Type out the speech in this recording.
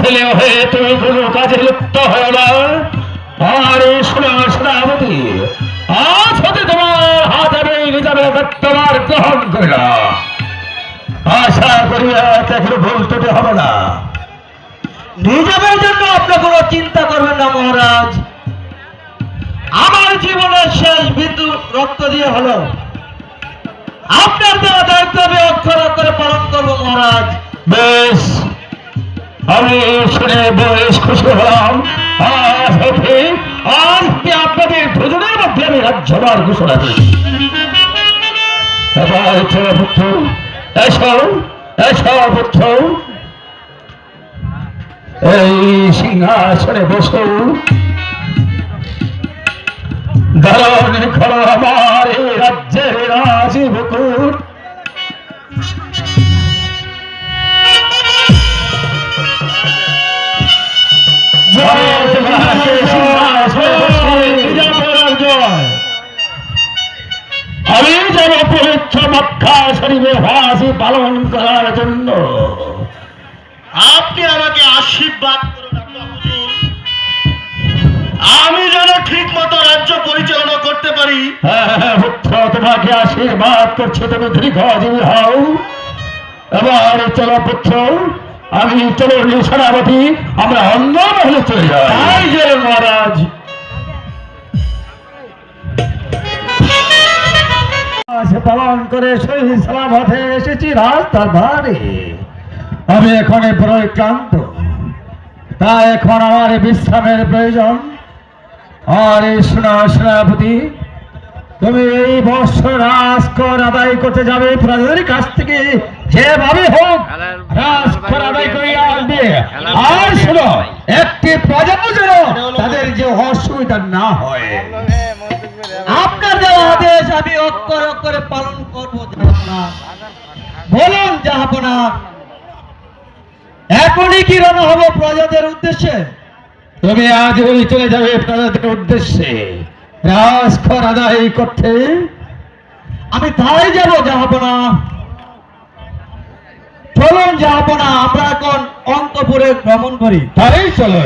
ছেলে হয়ে তুমি কোনো কাজে লিপ্ত হয় না। আর শোনা সেনাপতি, আজ হতে তোমার হাত আমি নিজামের তোমার গ্রহণ করিলাম আশা করি এখন ভুল ত্রুটি হবে না। নিজামের জন্য আপনি কোনো চিন্তা করবেন না, মহারাজ। আমার জীবনের শেষ বিন্দু রক্ত দিয়ে হলো। আপনার দেওয়া দায়িত্ব আমি অক্ষর অক্ষরে পালন করব, মহারাজ। বেশ। আমি শুনে বেশ খুশি হলাম। আজ হতে আজ আপনাদের দুজনের মধ্যে আমি রাজ্যবার ঘোষণা এই সিংহাসনে বসো। ধারণ করো পবিত্র মক্কা শরীফে পালন করার জন্য। আপনি আমাকে আশীর্বাদ। আমি যেন ঠিক মতো রাজ্য পরিচালনা করতে পারি। হ্যাঁ, হ্যাঁ, পুত্র তোমাকে আশীর্বাদ করছে তুমি দীর্ঘজীবী হও। এবার চলো পুত্র আমি চলো সেনাপতি আমরা অন্য মহলে চলে যাই। মহারাজ। আজ পালন করে সেই সালামতে এসেছি রাস্তার ধারে। আমি এখন বড়ই ক্লান্ত তাই এখন আমার বিশ্রামের প্রয়োজন। আর এই শোনা সেনাপতি তুমি এই বৎসর রাজকর আদায় করতে যাবে প্রজাদের কাছ থেকে, যেভাবে হোক রাজকর আদায় করে আনবে আর শোনো, একটি প্রজাও যেন তাদের যে অসুবিধা না হয়। দেওয়া আদেশ আমি অক্ষর অক্ষরে পালন করব বলুন জাহাপনা এখনই কি রানা হব প্রজাদের উদ্দেশ্যে? তুমি আজ ওই চলে যাবে প্রজাদের উদ্দেশ্যে। রাজকর আদায় করতে। আমি তাই যাব জাহাপনা চলুন জাহাপনা আমরা এখন অন্তপুরে ভ্রমণ করি। তাই চলো